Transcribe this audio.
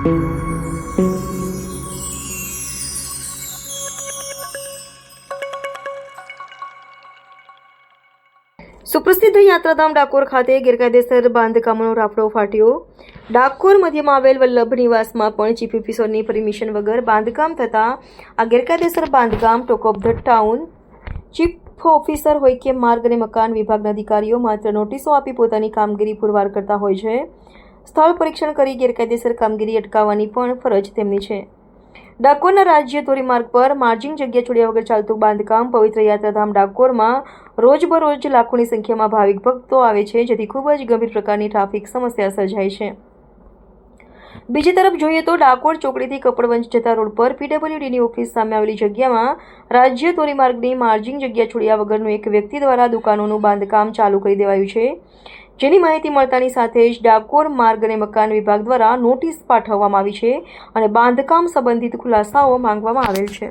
સુપ્રસિદ્ધ યાત્રાધામ ડાકોર ખાતે ગેરકાયદેસર બાંધકામનો રાફડો ફાટ્યો. ડાકોર મધ્યમાં આવેલ વલ્લભ નિવાસમાં પણ ચીફ ઓફિસરની પરમિશન વગર બાંધકામ થતા આ ગેરકાયદેસર બાંધકામ talk of the town. Chief officer હોય કે માર્ગ અને મકાન વિભાગના અધિકારીઓ માત્ર નોટિસો આપી પોતાની કામગીરી પુરવાર કરતા હોય છે. સ્થળ પરીક્ષણ કરી ગેરકાયદેસર કામગીરી અટકાવવાની પણ ફરજ તેમની છે. ડાકોરના રાજ્ય ધોરીમાર્ગ પર માર્જિંગ જગ્યા છોડ્યા વગર ચાલતું બાંધકામ, પવિત્ર યાત્રાધામ ડાકોરમાં રોજબરોજ લાખોની સંખ્યામાં ભાવિક ભક્તો આવે છે, જેથી ખૂબ જ ગંભીર પ્રકારની ટ્રાફિક સમસ્યા સર્જાય છે. બીજી તરફ જોઈએ તો ડાકોર ચોકડીથી કપડવંજ જતા રોડ પર પીડબ્લ્યુડીની ઓફિસ સામે આવેલી જગ્યામાં રાજ્ય ધોરીમાર્ગની માર્જિંગ જગ્યા છોડ્યા વગરનું એક વ્યક્તિ દ્વારા દુકાનોનું બાંધકામ ચાલુ કરી દેવાયું છે. જેની માહિતી મળતાની સાથે જ ડાકોર માર્ગ અને મકાન વિભાગ દ્વારા નોટિસ પાઠવવામાં આવી છે અને બાંધકામ સંબંધિત ખુલાસાઓ માંગવામાં આવેલ છે.